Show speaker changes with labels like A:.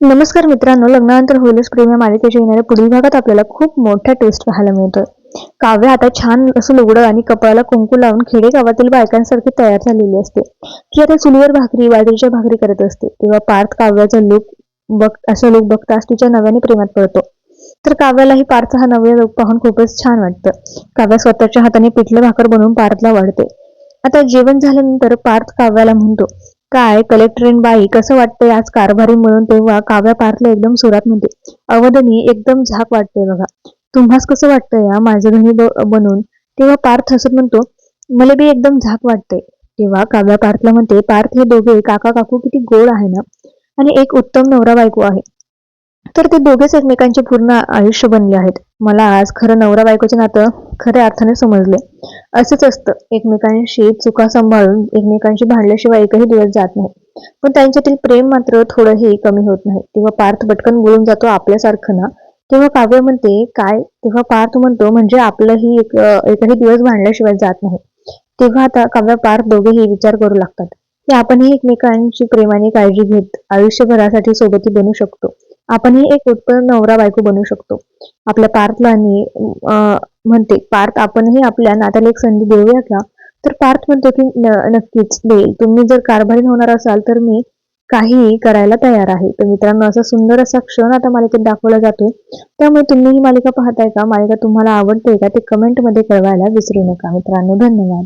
A: नमस्कार मित्रांनो लग्नानंतर होईलच प्रेम या मालिकेच्या येणाऱ्या पुढील भागात आपल्याला खूप मोठा ट्विस्ट पाहायला मिळतोय. काव्य आता छान असं लुगडं आणि कपाळाला कुंकू लावून खेडे गावातील बायकांसारखी तयार झालेली असते. ती आता चुलीवर भाकरी बाजरीच्या भाकरी करत असते. तेव्हा पार्थ काव्याचा लुक बघ असं लुक बघताच तिच्या नव्याने प्रेमात पडतो. तर काव्यालाही पार्थ हा नव्या लुक पाहून खूपच छान वाटतं. काव्या स्वतःच्या हाताने पिठलं भाकर बनवून पार्थला वाढते. आता जेवण झाल्यानंतर पार्थ काव्याला म्हणतो काय? कलेक्टरीन बाई कसं वाटतंय आज कारभारी म्हणून तेव्हा काव्या पार्थला एकदम सुरात म्हणते. अवधनी एकदम झाक वाटते बघा. तुम्हास कसं वाटतंय या माझं धनी बनून? तेव्हा पार्थ हसत म्हणतो मला बी एकदम झाक वाटतंय. तेव्हा काव्या पार्थला म्हणते पार्थ हे दोघे काका काकू किती गोड आहे ना? आणि एक उत्तम नवरा बायको आहे. तर ते दोघेच एकमेकांचे पूर्ण आयुष्य बनले आहेत. मला आज खरं नवरा बायकोचे नातं खऱ्या अर्थाने समजले. असंच असतं एकमेकांशी चुका सांभाळून एकमेकांशी भांडल्याशिवाय एकही दिवस जात नाही. पण त्यांच्यातील प्रेम मात्र थोडंही कमी होत नाही. तेव्हा पार्थ पटकन बोलून जातो आपल्यासारखं ना. तेव्हा काव्य म्हणते काय? तेव्हा पार्थ म्हणतो म्हणजे आपलंही एक एकही दिवस भांडल्याशिवाय जात नाही. तेव्हा आता काव्य पार्थ दोघेही विचार करू लागतात. की आपणही एकमेकांची प्रेमाने काळजी घेत आयुष्यभरासाठी सोबती बनू शकतो. आपणही एक उत्पन्न नवरा बायको बनू शकतो. आपल्या पार्थला म्हणते पार्थ आपणही आपल्या नात्याला एक संधी देऊया का तर पार्थ म्हणतो की नक्कीच देईल. तुम्ही जर कारभारी होणार असाल तर मी काहीही करायला तयार आहे. तर मित्रांनो असा सुंदर असा क्षण आता मालिकेत दाखवला जातो. त्यामुळे तुम्ही ही मालिका पाहताय का? मालिका तुम्हाला आवडते का? ते कमेंटमध्ये कळवायला विसरू नका. मित्रांनो धन्यवाद.